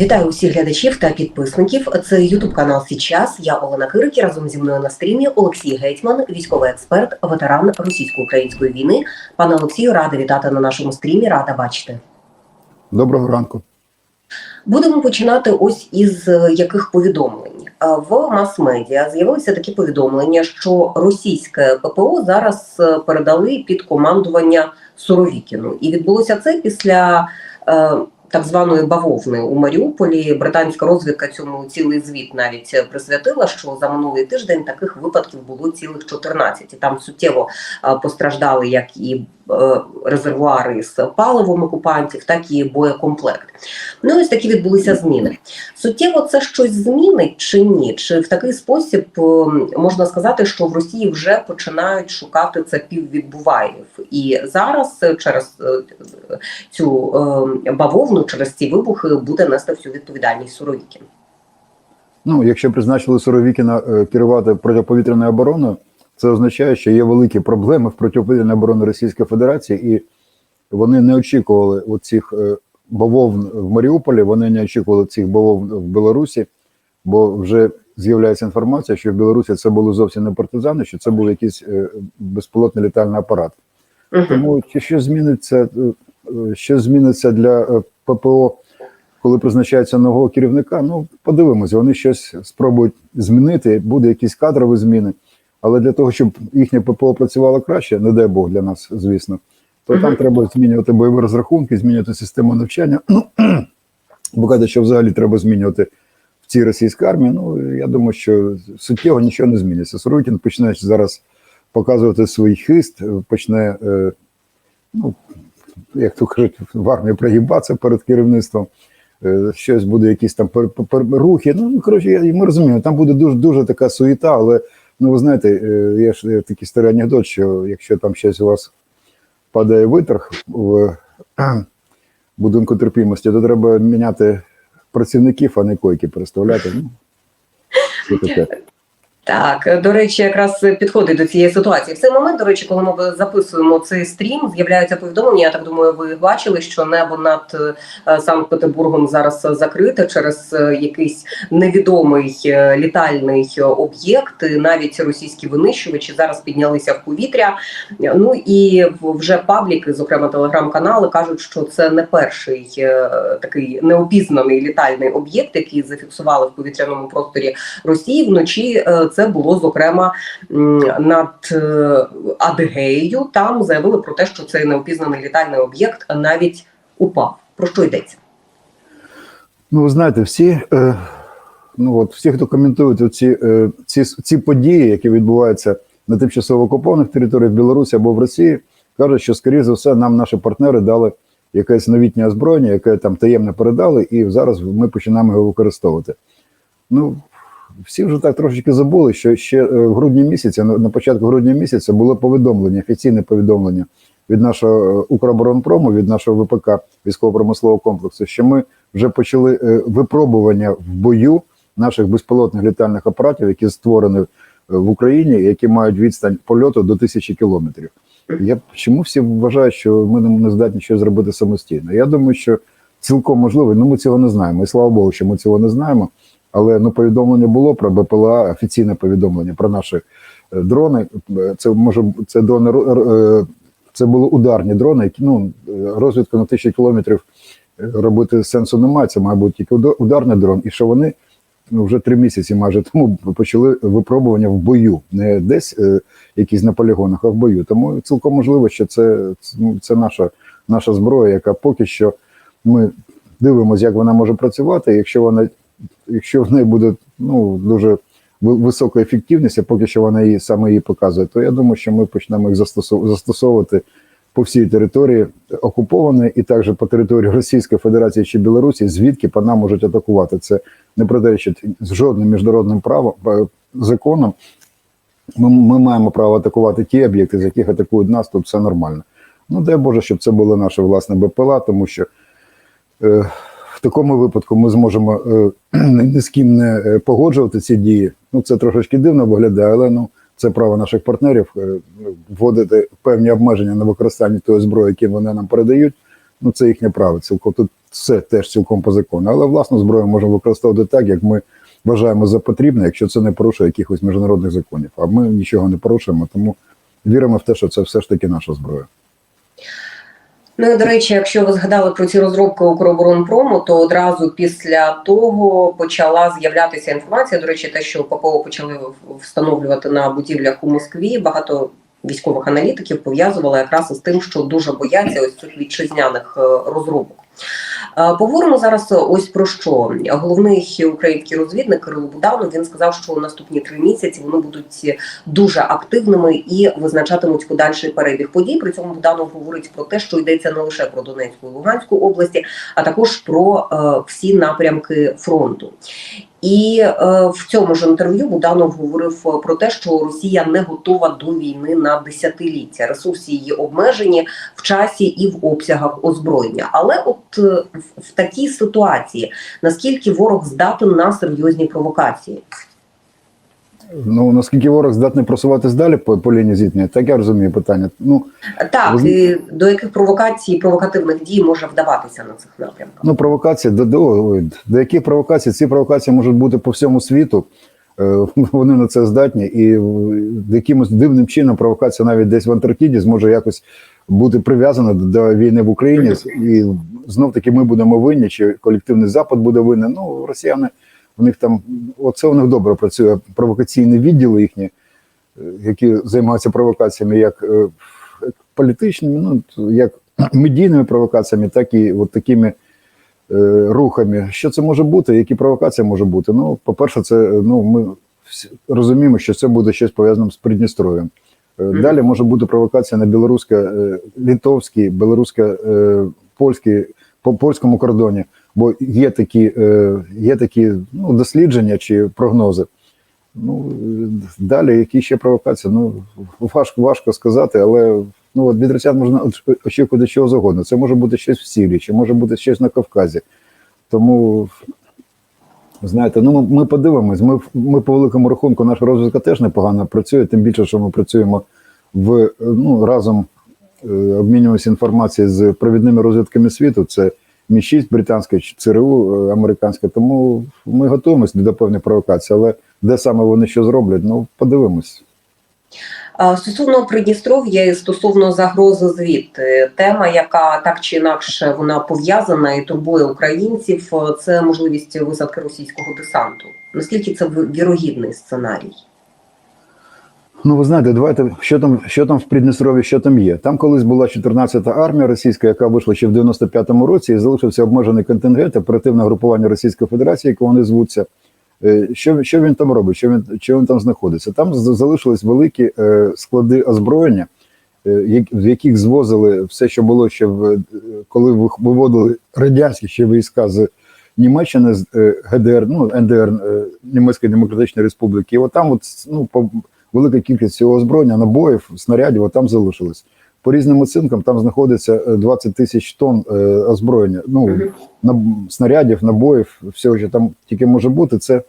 Вітаю усіх глядачів та підписників. Це Ютуб канал Січас. Я Олена Кирик і разом зі мною на стрімі Олексій Гетьман, військовий експерт, ветеран російсько-української війни. Пане Олексію, рада вітати на нашому стрімі. Рада бачити. Доброго ранку. Будемо починати ось із е, яких повідомлень Е, в мас-медіа з'явилися такі повідомлення, що російське ППО зараз е, передали під командування Суровікіну, і відбулося це після. Так званої бавовни у Маріуполі британська розвідка цьому цілий звіт навіть присвятила, що за минулий тиждень таких випадків було цілих 14. І там суттєво постраждали як і резервуари з паливом окупантів, так і боєкомплект. Ну ось такі відбулися зміни. Суттєво це щось змінить чи ні? Чи в такий спосіб е, можна сказати, що в Росії вже починають шукати це піввідбуваїв, і зараз е, через е, цю е, бавовну, через ці вибухи буде нести всю відповідальність Суровікін. Ну, якщо призначили Суровікіна е, керувати протиповітряною обороною, це означає, що є великі проблеми в протиповітряній обороні Російської Федерації, і вони не очікували оцих е, бавовн в Маріуполі, вони не очікували цих бавовн в Білорусі, бо вже з'являється інформація, що в Білорусі це були зовсім не партизани, що це був якийсь е, безпілотний літальний апарат. Тому чи що зміниться, е, що зміниться для ППО, коли призначається нового керівника? Ну, подивимося, вони щось спробують змінити, буде якісь кадрові зміни. Але для того, щоб їхнє ППО працювало краще, не дай Бог для нас, звісно, то там треба змінювати бойові розрахунки, змінювати систему навчання. Ну, бо кажуть, що взагалі треба змінювати в цій російській армії. Ну, я думаю, що суттєво нічого не зміниться. Суровікін почне зараз показувати свій хист, почне, е, ну, як то кажуть, в армії прогибатися перед керівництвом. Е, Щось буде, якісь там пер, пер, рухи. Ну, коротше, ми розуміємо, там буде дуже дуже така суєта, але ну ви знаєте, є ж е, такий старий анекдот, що якщо там щось у вас падає витрах в будинку терпімості, то треба міняти працівників, а не койки переставляти. Ну, що таке. Так, до речі, якраз підходить до цієї ситуації. В цей момент, до речі, коли ми записуємо цей стрім, з'являються повідомлення. Я так думаю, ви бачили, що небо над е, Санкт-Петербургом зараз закрите через е, якийсь невідомий е, літальний об'єкт. Навіть російські винищувачі зараз піднялися в повітря. Ну і вже пабліки, зокрема телеграм-канали, кажуть, що це не перший е, такий неопізнаний літальний об'єкт, який зафіксували в повітряному просторі Росії вночі. Це було зокрема над е, Адигеєю. Там заявили про те, що цей неопізнаний літальний об'єкт навіть упав. Про що йдеться? Ну, ви знаєте, всі, е, ну от всі, хто коментують оці, е, ці, ці події, які відбуваються на тимчасово окупованих територіях Білорусі або в Росії, кажуть, що, скоріше за все, нам наші партнери дали якесь новітнє озброєння, яке там таємно передали, і зараз ми починаємо його використовувати. Ну, всі вже так трошечки забули, що ще е, в грудні місяці, на початку грудня місяця, було повідомлення, офіційне повідомлення від нашого е, Укроборонпрому, від нашого ВПК військово-промислового комплексу, що ми вже почали е, випробування в бою наших безпілотних літальних апаратів, які створені в Україні, які мають відстань польоту до тисячі кілометрів. Я чому всі вважають, що ми не здатні щось зробити самостійно? Я думаю, що цілком можливо, ну ми цього не знаємо. І слава Богу, що ми цього не знаємо. Але ну повідомлення було про БПЛА, офіційне повідомлення про наші е, дрони. Е, Це може це дрони е, це були ударні дрони, які ну розвідку на тисячу кілометрів робити сенсу немає. Це має бути тільки ударний дрон, і що вони ну, вже три місяці майже тому почали випробування в бою, не десь е, якісь на полігонах, а в бою. Тому цілком можливо, що це, ну, це наша, наша зброя, яка поки що ми дивимося, як вона може працювати. Якщо вона, якщо в неї буде ну, дуже висока ефективність, а поки що вона її саме її показує, то я думаю, що ми почнемо їх застосов- застосовувати по всій території окупованої і також по території Російської Федерації чи Білорусі, звідки по нам можуть атакувати. Це не протирічить з жодним міжнародним правом е, законом. Ми, ми маємо право атакувати ті об'єкти, з яких атакують нас, тут все нормально. Ну дай Боже, щоб це були наші власне БПЛА, тому що е, в такому випадку ми зможемо е, ні з ким не е, погоджувати ці дії. Ну це трошечки дивно виглядає, але ну це право наших партнерів е, вводити певні обмеження на використання тої зброї, які вони нам передають. Ну це їхнє право. Цілком тут все теж цілком по закону. Але власну зброю можемо використовувати так, як ми вважаємо за потрібне, якщо це не порушує якихось міжнародних законів. А ми нічого не порушуємо, тому віримо в те, що це все ж таки наша зброя. Ну і до речі, якщо ви згадали про ці розробки Укроборонпрому, то одразу після того почала з'являтися інформація. До речі, те, що ППО почали встановлювати на будівлях у Москві, багато військових аналітиків пов'язували якраз із тим, що дуже бояться ось цих вітчизняних е, розробок. Е, Поговоримо зараз ось про що. Головний український розвідник Кирило Буданов він сказав, що у наступні три місяці вони будуть дуже активними і визначатимуть подальший перебіг подій. При цьому Буданов говорить про те, що йдеться не лише про Донецьку і Луганську області, а також про е, всі напрямки фронту. І е, в цьому ж інтерв'ю Буданов говорив про те, що Росія не готова до війни на десятиліття. Ресурси її обмежені в часі і в обсягах озброєння. Але от е, в такій ситуації наскільки ворог здатен на серйозні провокації? Ну наскільки ворог здатний просуватись далі по, по лінії зіткнення, так я розумію питання. Ну Так, Ви- і до яких провокацій, провокативних дій може вдаватися на цих напрямках? Ну, провокації до, до, до яких провокацій? Ці провокації можуть бути по всьому світу. Е, Вони на це здатні, і якимось дивним чином провокація навіть десь в Антарктиді зможе якось бути прив'язана до, до війни в Україні. І знов таки ми будемо винні, чи колективний запад буде винен. Ну, росіяни, у них там, оце у них добре працює провокаційні відділи їхні, е, які займаються провокаціями як е, політичними, ну як медійними провокаціями, так і от такими е, рухами. Що це може бути? Які провокації може бути? Ну, по-перше, це ну ми розуміємо, що це буде щось пов'язане з Придністров'ям. Далі може бути провокація на білорусько литовській, білорусько польській по польському кордоні. Бо є такі, е, є такі ну, дослідження чи прогнози. Ну далі, які ще провокації? Ну важко, важко сказати, але ну от від росіян можна очікувати чого завгодно. Це може бути щось в Сирії, чи може бути щось на Кавказі. Тому знаєте, ну ми, ми подивимось. Ми, ми по великому рахунку, наша розвідка теж непогано працює, тим більше, що ми працюємо в ну разом е, обмінюємося інформацією з провідними розвідками світу. Це Мі 6 британська, чи ЦРУ е, американська. Тому ми готуємося до певних провокацій, але де саме вони що зроблять? Ну подивимось. Стосовно Придністров'я і стосовно загрози звідти, тема, яка так чи інакше вона пов'язана і турбує українців, е, це можливість висадки російського десанту. Наскільки це вірогідний сценарій? Ну, ви знаєте, давайте що там, що там в Придністров'ї, що там є. Там колись була 14-та армія російська, яка вийшла ще в 95-му році, і залишився обмежений контингент, оперативне групування Російської Федерації, як вони звуться. Е, Що, що він там робить? Що він, що він там знаходиться? Там залишились великі е, склади озброєння, е, в яких звозили все, що було ще в коли виводили радянські ще війська з Німеччини, з ГДР, ну НДР Німецької Демократичної Республіки. І от там, от ну по велика кількість цього озброєння, набоїв, снарядів, там залишилось. По різним оцінкам там знаходиться е, 20 тисяч тонн е, озброєння. Ну на снарядів, набоїв, всього, що там тільки може бути, це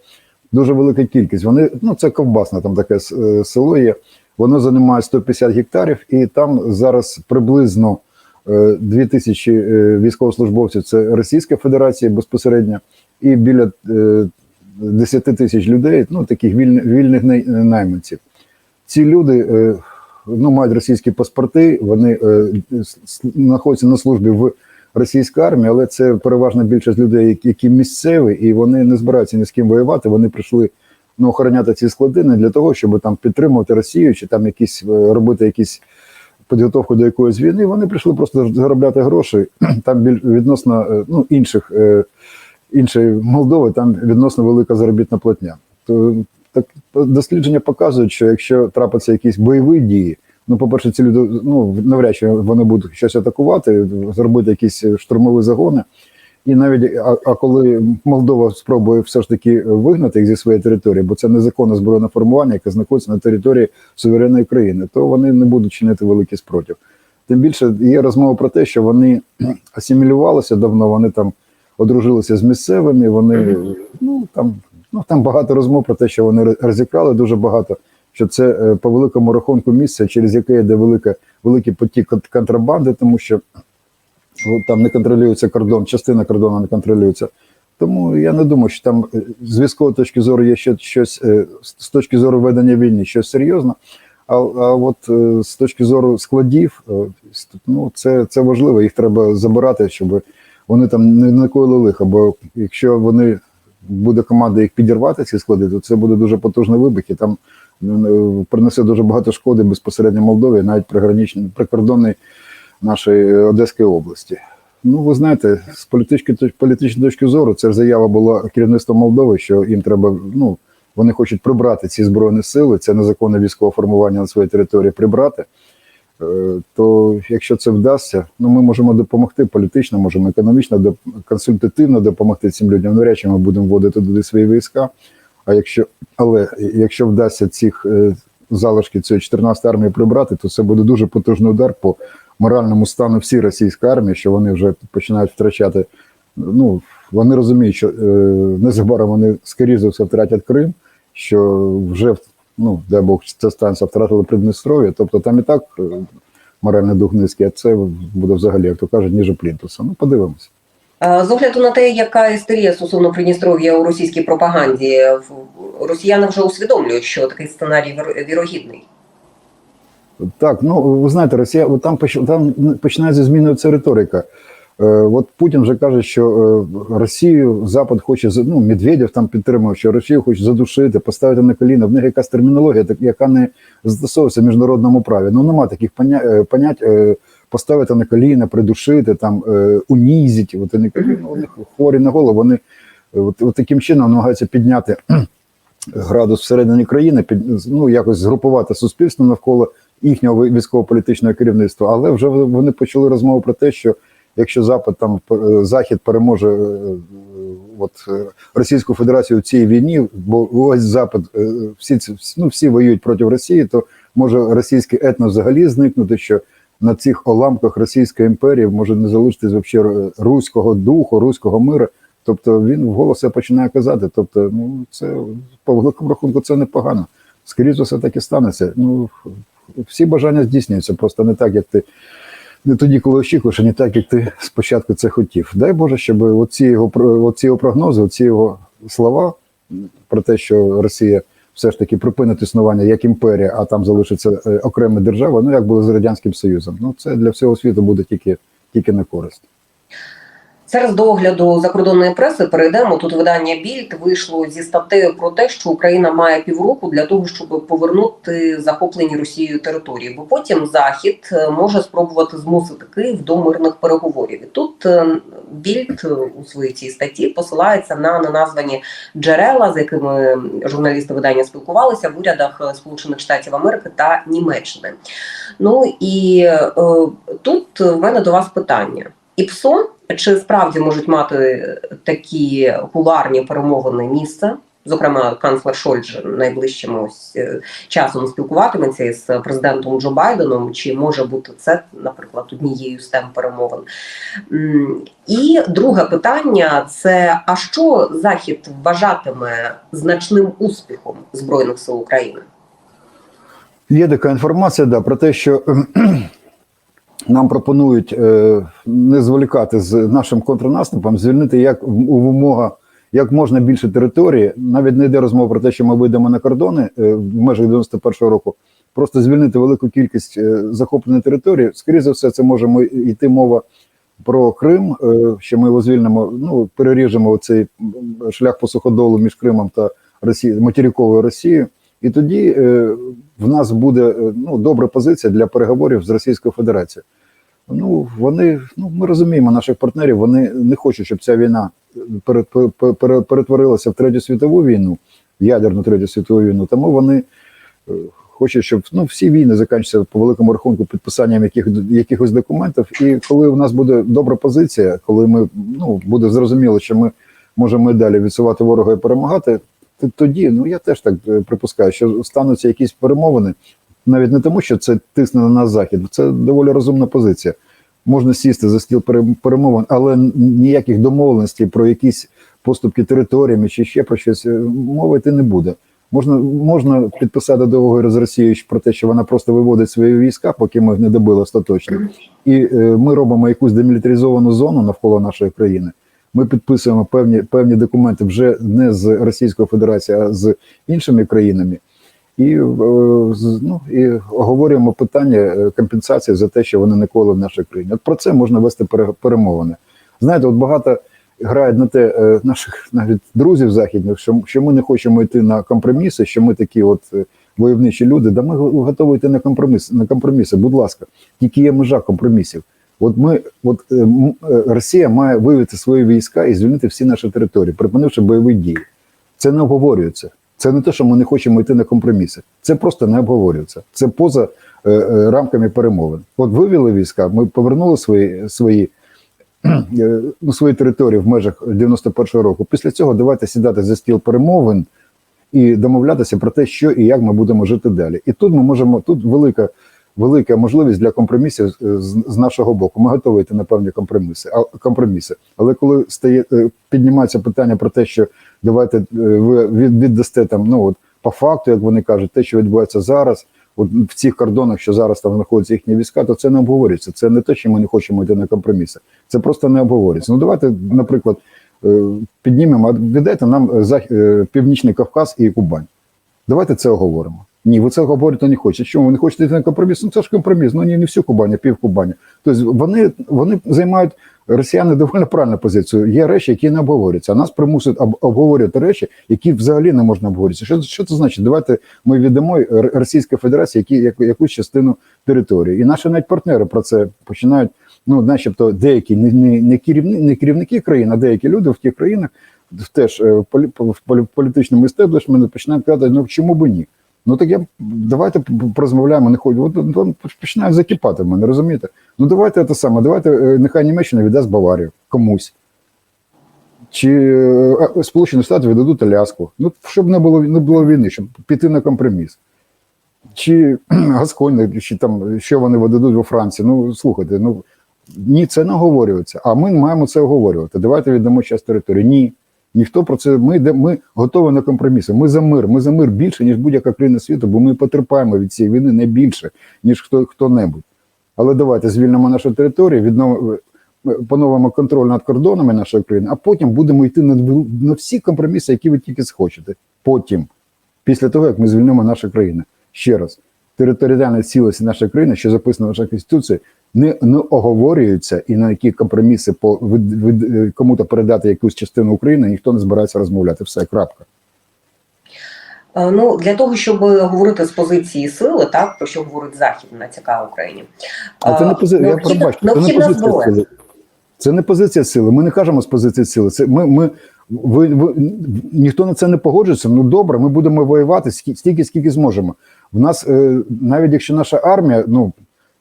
дуже велика кількість. Вони ну це ковбасне там таке е, село є. Воно займає 150 гектарів, і там зараз приблизно е, 2 тисячі е, військовослужбовців. Це Російська Федерація безпосередньо, і біля е, 10 тисяч людей, ну таких вільних, вільних найманців. Ці люди е, ну, мають російські паспорти, вони е, знаходяться на службі в російській армії, але це переважна більшість людей, які- місцеві, і вони не збираються ні з ким воювати. Вони прийшли ну, охороняти ці склади не для того, щоб там підтримувати Росію чи там якісь е, робити якісь підготовку до якоїсь війни. Вони прийшли просто заробляти гроші. Там біль відносно ну, інших іншої Молдови, там відносно велика заробітна платня. То так дослідження показують, що якщо трапиться якісь бойові дії, ну, по-перше, ці люди ну навряд чи вони будуть щось атакувати, зробити якісь штурмові загони. І навіть а, а коли Молдова спробує все ж таки вигнати їх зі своєї території, бо це незаконне збройне формування, яке знаходиться на території суверенної країни, то вони не будуть чинити великий спротив. Тим більше є розмова про те, що вони асимілювалися давно, вони там одружилися з місцевими, вони ну там ну там багато розмов про те, що вони розікрали дуже багато. Що це е, по великому рахунку місце, через яке йде велика, великий потік контрабанди, тому що там не контролюється кордон, частина кордону не контролюється. Тому я не думаю, що там е, з військової точки зору є ще щось е, з- точки зору ведення війни, щось серйозне. А, а от з точки зору складів, ну це, це важливо, їх треба забирати, щоб вони там не накоїли лиха. Бо якщо вони буде команда їх підірвати, ці склади, то це буде дуже потужний вибух, і там е, принесе дуже багато шкоди безпосередньо Молдові, навіть прикордонній нашої Одеської області. Ну, ви знаєте, з політичної політичної точки зору, це заява була керівництва Молдови, що їм треба, ну, вони хочуть прибрати ці збройні сили, це незаконне військове формування на своїй території прибрати. Е, То якщо це вдасться, ну ми можемо допомогти політично, можемо економічно, консультативно допомогти цим людям. Навряд чи ми будемо вводити туди свої війська. А якщо, але якщо вдасться цих е, залишки цієї 14 армії прибрати, то це буде дуже потужний удар по моральному стану всій російської армії, що вони вже починають втрачати. Ну вони розуміють, що е, незабаром вони скоріше за все втратять Крим, що вже ну дай Бог ця станція втратила Придністров'я, тобто там і так е, моральний дух низький, а це буде взагалі, як то кажуть, ніже плінтуса. Ну подивимося. Е, З огляду на те, яка істерія стосовно Придністров'я у російській пропаганді, росіяни вже усвідомлюють, що такий сценарій вірогідний. Так, ну ви знаєте, Росія там там починається змінюватися риторика. Е, от Путін вже каже, що е, Росію Запад хоче ну, Медведєв там підтримав, що Росію хоче задушити, поставити на коліна. В них якась термінологія, яка не застосовується в міжнародному праві. Ну нема таких е, понять поставити на коліна, придушити, там унізить. От вони ну, вони хворі на голову. Вони от, от таким чином намагаються підняти градус всередині країни, під ну якось згрупувати суспільство навколо їхнього військово-політичного керівництва, але вже вони почали розмову про те, що якщо Запад там е, Захід переможе е, е, от Російську Федерацію в цій війні, бо ось Запад всі ну, всі воюють проти Росії, то може російський етнос взагалі зникнути, що на цих уламках Російської імперії може не залишитись взагалі руського духу, руського миру. Тобто він вголос це починає казати. Тобто, ну це по великому рахунку це непогано. Скоріше все так і станеться. Ну всі бажання здійснюються, просто не так, як ти не тоді, коли очікуєш, а не так, як ти спочатку це хотів. Дай Боже, щоб оці його оці його прогнози, оці його слова про те, що Росія все ж таки припинить існування як імперія, а там залишиться е, окрема держава, ну як було з радянським союзом. Ну це для всього світу буде тільки, тільки на користь. Зараз до огляду закордонної преси перейдемо. Тут видання Більд вийшло зі статтею про те, що Україна має півроку для того, щоб повернути захоплені Росією території, бо потім Захід е, може спробувати змусити Київ до мирних переговорів. І тут е, Більд у своїй цій статті посилається на неназвані джерела, з якими журналісти видання спілкувалися в урядах е, Сполучених Штатів Америки та Німеччини. Ну і е, тут в мене до вас питання. ІПСО чи справді можуть мати такі куларні перемовини місце? Зокрема, канцлер Шольдж найближчим ось е, часом спілкуватиметься із президентом Джо Байденом. Чи може бути це, наприклад, однією з тем перемовин? І друге питання: це а що Захід вважатиме значним успіхом збройних сил України? Є така інформація, да, про те, що нам пропонують е, не зволікати з нашим контрнаступом, звільнити як в в умовах як можна більше території. Навіть не йде розмова про те, що ми вийдемо на кордони е, в межах 91-го року. Просто звільнити велику кількість е, захопленої території. Скоріше за все, це може йти мова про Крим, що ми його звільнимо. Ну переріжемо цей шлях по суходолу між Кримом та Росією, материковою Росією. І тоді е, в нас буде е, ну, добра позиція для переговорів з Російською Федерацією. Ну, вони, ну, ми розуміємо наших партнерів, вони не хочуть, щоб ця війна пере- перетворилася в третю світову війну, ядерну третю світову війну. Тому вони е, хочуть, щоб ну, всі війни закінчаться по великому рахунку підписанням яких, якихось документів. І коли у нас буде добра позиція, коли ми ну, буде зрозуміло, що ми можемо і далі відсувати ворога і перемагати, тоді, ну я теж так е, припускаю, що стануться якісь перемовини, навіть не тому, що це тисне на нас захід, це доволі розумна позиція. Можна сісти за стіл перемовин, але ніяких домовленостей про якісь поступки територіями чи ще про щось е, мови йти не буде. Можна, можна підписати договір з Росією про те, що вона просто виводить свої війська, поки ми не добили остаточно. І е, ми робимо якусь демілітаризовану зону навколо нашої країни. Ми підписуємо певні, певні документи вже не з Російською Федерацією, а з іншими країнами. І, е, ну, і оговорюємо питання е, компенсації за те, що вони ніколи в нашій країні. От про це можна вести пере- перемовини. Знаєте, от багато грають на те е, наших навіть друзів західних, що, що ми не хочемо йти на компроміси, що ми такі от войовничі люди. Да ми го- готові йти на компроміс, на компроміси, будь ласка. Тільки є межа компромісів. От ми, от е, е, Росія має вивести свої війська і звільнити всі наші території, припинивши бойові дії. Це не обговорюється. Це не те, що ми не хочемо йти на компроміси. Це просто не обговорюється. Це поза е, рамками перемовин. От вивели війська, ми повернули свої свої, ну, свої території в межах 91-го року. Після цього давайте сідати за стіл перемовин і домовлятися про те, що і як ми будемо жити далі. І тут ми можемо тут велика. Велика можливість для компромісів з, нашого боку. Ми готові йти на певні компроміси. А компроміси. Але коли стає е, піднімається питання про те, що давайте е, ви від- віддасте там, ну от по факту, як вони кажуть, те, що відбувається зараз, от в цих кордонах, що зараз там знаходяться їхні війська, то це не обговорюється. Це не те, що ми не хочемо йти на компроміси. Це просто не обговорюється. Ну давайте, наприклад, е, піднімемо, віддайте нам Північний Кавказ і Кубань. Давайте це оговоримо. Ні, ви це говорити не хочете. Чому ви не хочете йти на компроміс? Ну це ж компроміс. Ну ні, не всю Кубань, а пів Кубані. Тобто вони, вони займають росіяни доволі правильну позицію. Є речі, які не обговорюються. А нас примусують об- обговорювати речі, які взагалі не можна обговорювати. Що, що це значить? Давайте ми віддамо Російській Федерації які, яку- якусь частину території. І наші навіть партнери про це починають. Ну, начебто, деякі не, не, не, керівни, не керівники країн, а деякі люди в тих країнах теж е, в полі, в полі- політичному істеблішменті починають казати, ну чому би ні? Ну так я давайте порозмовляємо, не ходять. От от починають закипати в мене, розумієте? Ну давайте те саме, давайте е, нехай Німеччина віддасть Баварію комусь. Чи е, Сполучені Штати віддадуть Аляску. Ну, щоб не було не було війни, щоб піти на компроміс. Чи Гасконь, чи там що вони видадуть у Франції. Ну, слухайте, ну ні, це не оговорюється. А ми маємо це оговорювати. Давайте віддамо час території. Ні. Ніхто про це. Ми йде- ми готові на компроміси. Ми за мир. Ми за мир більше, ніж будь-яка країна світу, бо ми потерпаємо від цієї війни не більше, ніж хто хто-небудь. Але давайте звільнимо нашу територію, відновимо, поновимо контроль над кордонами нашої країни, а потім будемо йти на, на всі компроміси, які ви тільки схочете. Потім, після того, як ми звільнимо нашу країну. Ще раз, територіальна цілість нашої країни, що записано в нашій конституції, не, не оговорюється і на які компроміси по від, від, е, кому-то передати якусь частину України, ніхто не збирається розмовляти. Все, крапка. Е, Ну для того, щоб говорити з позиції сили, так про що говорить Захід натякає Україні. А це не Е, позиція. Я необхідна- пробачте, це не позиція зброя. сили. Це не позиція сили. Ми не кажемо з позиції сили. Це ми, ми ви, ви ніхто на це не погоджується. Ну добре, ми будемо воювати стільки, скільки зможемо. В нас навіть якщо наша армія, ну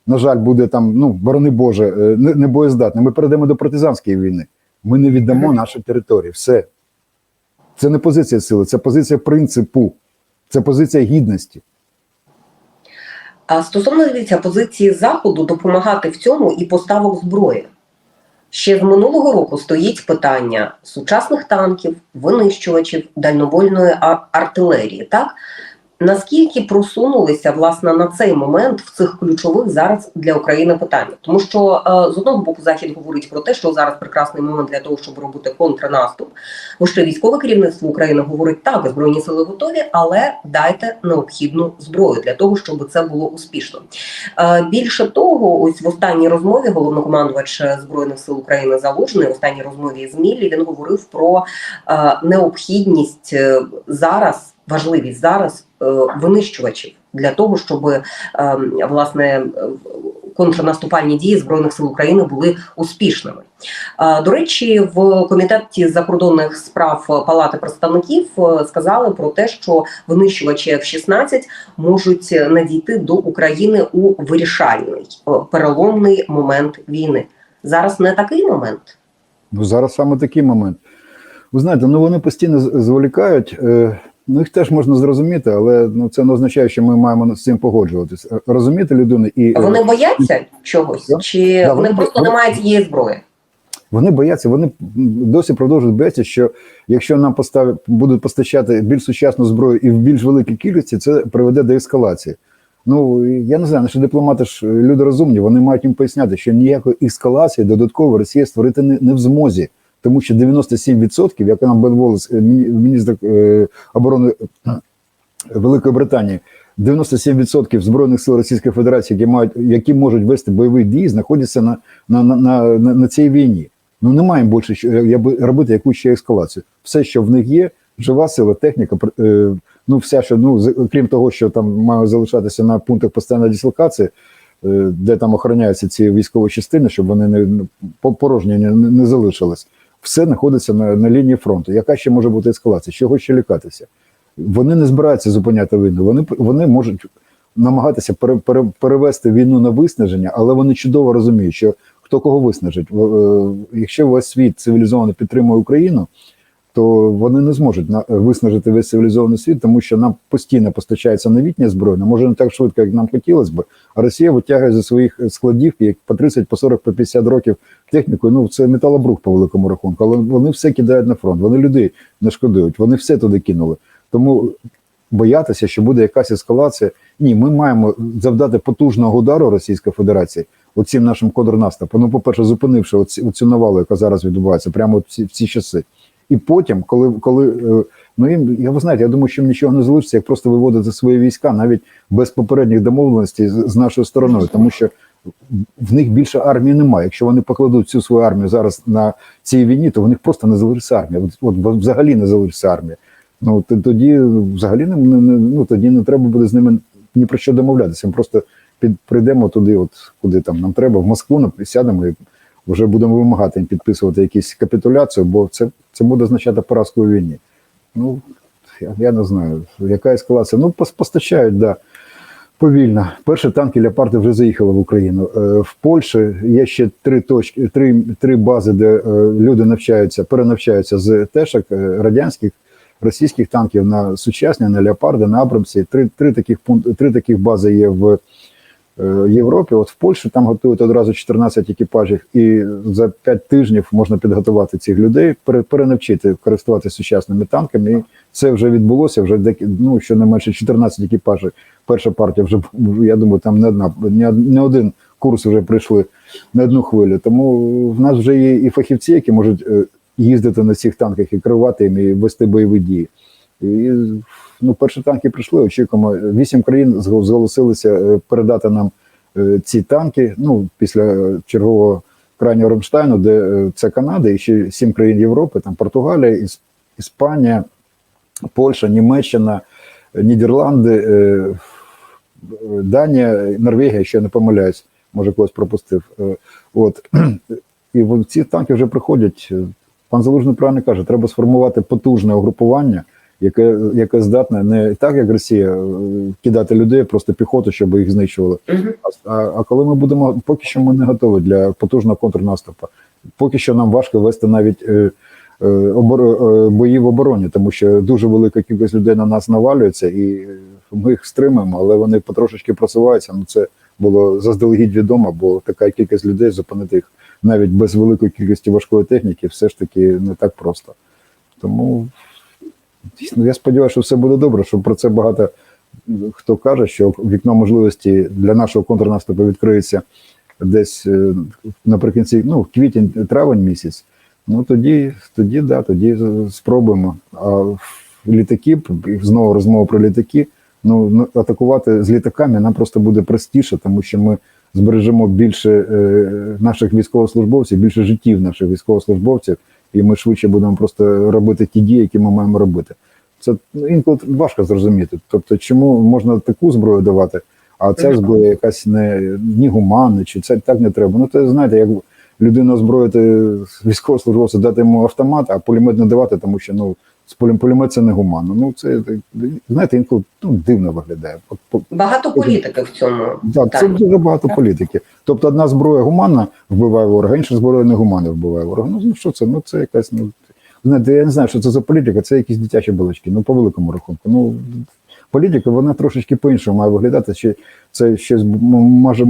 на жаль, буде там, ну борони Боже, е, не, не боєздатна. Ми перейдемо до партизанської війни. Ми не віддамо наші території. Все. Це не позиція сили, це позиція принципу, це позиція гідності. А стосовно дивіться позиції заходу допомагати в цьому і поставок зброї. Ще з минулого року стоїть питання сучасних танків, винищувачів, дальнобойної а- артилерії. Так наскільки просунулися власне на цей момент в цих ключових зараз для України питання? Тому що е, з одного боку захід говорить про те, що зараз прекрасний момент для того, щоб робити контрнаступ. Бо ще військове керівництво України говорить так, збройні сили готові, але дайте необхідну зброю для того, щоб це було успішно. Е, Більше того, ось в останній розмові головнокомандувач збройних сил України Залужний, в останній розмові з Міллі, він говорив про е, необхідність зараз, важливість зараз е, винищувачів для того, щоб е, власне е, контрнаступальні дії збройних сил України були успішними. До речі, в комітеті закордонних справ Палати представників сказали про те, що винищувачі F-16 можуть надійти до України у вирішальний переломний момент війни. Зараз не такий момент. Ну, зараз саме такий момент. Ви знаєте, ну вони постійно зволікають. Е, ну, їх теж можна зрозуміти, але ну, це не означає, що ми маємо з цим погоджуватись. Е, Розуміти людину і. е, Вони бояться чогось, чи Да, вони вони- просто вони- не мають цієї зброї? Вони бояться, вони досі продовжують боятися, що якщо нам постав... будуть постачати більш сучасну зброю і в більш великій кількості, це приведе до ескалації. Ну я не знаю, наші дипломати ж е, люди розумні, вони мають їм поясняти, що ніякої ескалації додатково Росія створити не, не в змозі, тому що 97%, як нам Бен Волес, е, міністр е, оборони е, Великої Британії, 97% збройних сил Російської Федерації, які мають які можуть вести бойові дії, знаходяться на, на, на, на, на, цій війні. Ну немає їм більше що робити якусь ще ескалацію. Все, що в них є, жива сила, техніка, ну все, що ну крім того, що там має залишатися на пунктах постійної дислокації, де там охороняються ці військові частини, щоб вони не ну, по- порожні не, не залишились. Все знаходиться на, на лінії фронту. Яка ще може бути ескалація? Чого ще лякатися? Вони не збираються зупиняти війну. Вони вони можуть намагатися пере, пере, перевести війну на виснаження, але вони чудово розуміють, що хто кого виснажить. якщо у весь світ цивілізовано підтримує Україну, то вони не зможуть на- виснажити весь цивілізований світ, тому що нам постійно постачається новітня зброя, може не так швидко, як нам хотілося б. А Росія витягує зі своїх складів як по 30, по 40, по 50 років техніку. Ну це металобрух по великому рахунку, але вони все кидають на фронт. Вони людей не шкодують, вони все туди кинули. Тому боятися, що буде якась ескалація. Ні, ми маємо завдати потужного удару Російської Федерації оцим нашим контрнаступом. Ну, по-перше, зупинивши оці, оцю навалу, яка зараз відбувається, прямо в ці, в ці часи. І потім, коли, коли е, ну їм, я ви знаєте, я думаю, що їм нічого не залишиться, як просто виводити свої війська навіть без попередніх домовленостей з, з нашою стороною, тому що в них більше армії немає. Якщо вони покладуть всю свою армію зараз на цій війні, то в них просто не залишиться армія. От, от взагалі не залишиться армія. Ну тоді взагалі не, не, не ну тоді не треба буде з ними ні про що домовлятися. Ми просто під прийдемо туди, от куди там нам треба, в Москву нап- сядемо і вже будемо вимагати їм підписувати якісь капітуляцію, бо це, це буде означати поразку у війні. Ну я, я не знаю, яка ескалація. Ну, постачають, да. Повільно. Перші танки Леопарди вже заїхали в Україну. Е, В Польщі є ще три точки, три, три бази, де е, люди навчаються, перенавчаються з тешок е, радянських, російських танків на сучасні, на Леопарди, на Абрамсі. Три, три, таких, пункт- три таких бази є в е, Європі. От в Польщі там готують одразу 14 екіпажів, і за 5 тижнів можна підготувати цих людей, пере- перенавчити користуватися сучасними танками. І це вже відбулося. Вже декі, ну, щонайменше 14 екіпажів. Перша партія вже я думаю, там не одна, не, один курс вже прийшли на одну хвилю. Тому в нас вже є і фахівці, які можуть е, їздити на цих танках і керувати їм, і вести бойові дії. І ну, перші танки прийшли. Очікуємо. Вісім країн зго- зголосилися е, передати нам е, ці танки. Ну, після чергового крайнього Рамштайну, де е, це Канада, і ще сім країн Європи, там Португалія, Іспанія, Польща, Німеччина, Нідерланди, Данія, Норвегія, я не помиляюсь, може когось пропустив. От. І ці танки вже приходять. Пан Залужний правильно каже, треба сформувати потужне угрупування, яке, яке здатне не так, як Росія, е, кидати людей, просто піхоту, щоб їх знищували. А, а коли ми будемо, поки що ми не готові для потужного контрнаступу. Поки що нам важко вести навіть е, е, обор, е, бої в обороні, тому що дуже велика кількість людей на нас навалюється, і е, ми їх стримуємо, але вони потрошечки просуваються. Ну це було заздалегідь відомо, бо така кількість людей зупинити їх навіть без великої кількості важкої техніки, все ж таки не так просто. Тому дійсно я сподіваюся, що все буде добре, що про це багато хто каже, що вікно можливості для нашого контрнаступу відкриється десь е, наприкінці, ну, квітень, травень місяць. Ну тоді, тоді, да, тоді спробуємо. А літаки, знову розмова про літаки. Ну, ну, атакувати з літаками нам просто буде простіше, тому що ми збережемо більше е, наших військовослужбовців, більше життів наших військовослужбовців, і ми швидше будемо просто робити ті дії, які ми маємо робити. Це ну, інколи важко зрозуміти. Тобто, чому можна таку зброю давати, а ця зброя якась не ні гуманна, чи це так не треба. Ну, то знаєте, як людину озброїти військовослужбовця, дати йому автомат, а пулемет не давати, тому що ну з пулемет це не гуманно. Ну це знаєте, інколи ну, дивно виглядає. Багато політики в цьому. так, це дуже багато політики. Тобто одна зброя гуманна вбиває ворога, інша зброя не гуманна вбиває ворога. Ну, що це? Ну це якась, ну знаєте, я не знаю, що це за політика, це якісь дитячі балачки, ну по великому рахунку. Ну політика, вона трошечки по-іншому має виглядати. Чи це щось може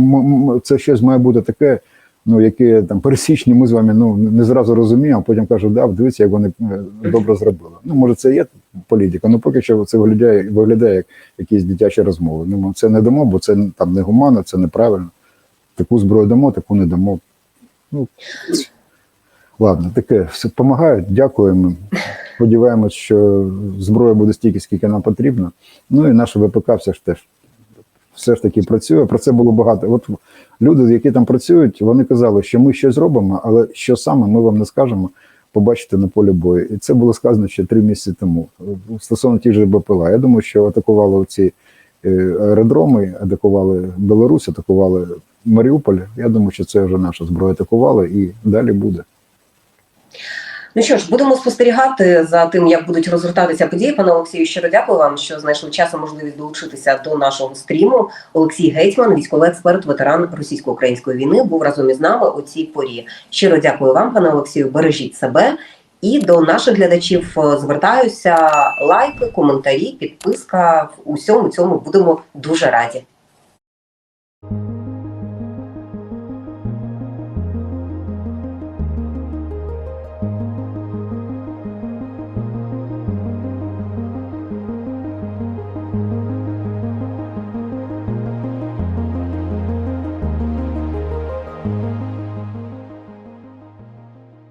це щось має бути таке, ну які там пересічні, ми з вами ну не зразу розуміємо, а потім кажуть, да, дивіться, як вони е, добре зробили. Ну, може, це є політика, ну поки що це виглядає, виглядає як якісь дитячі розмови. Ну, це не дамо, бо це там не гуманно, це неправильно. Таку зброю дамо, таку не дамо. Ну, ладно, таке все допомагають, дякуємо. Сподіваємось, що зброя буде стільки, скільки нам потрібно. Ну і наша ВПК все ж теж все ж таки працює. Про це було багато. От люди, які там працюють, вони казали, що ми щось зробимо, але що саме ми вам не скажемо. Побачити на полі бою, і це було сказано ще три місяці тому. Стосовно ті ж БПЛА. Я думаю, що атакували ці аеродроми, атакували Білорусь, атакували Маріуполь. Я думаю, що це вже наша зброя атакувала і далі буде. Ну що ж, будемо спостерігати за тим, як будуть розгортатися події. Пане Олексію, щиро дякую вам, що знайшли час і можливість долучитися до нашого стріму. Олексій Гетьман, військовий експерт, ветеран російсько-української війни, був разом із нами у цій порі. Щиро дякую вам, пане Олексію. Бережіть себе. І до наших глядачів е, звертаюся лайки, коментарі, підписка. В усьому цьому будемо дуже раді.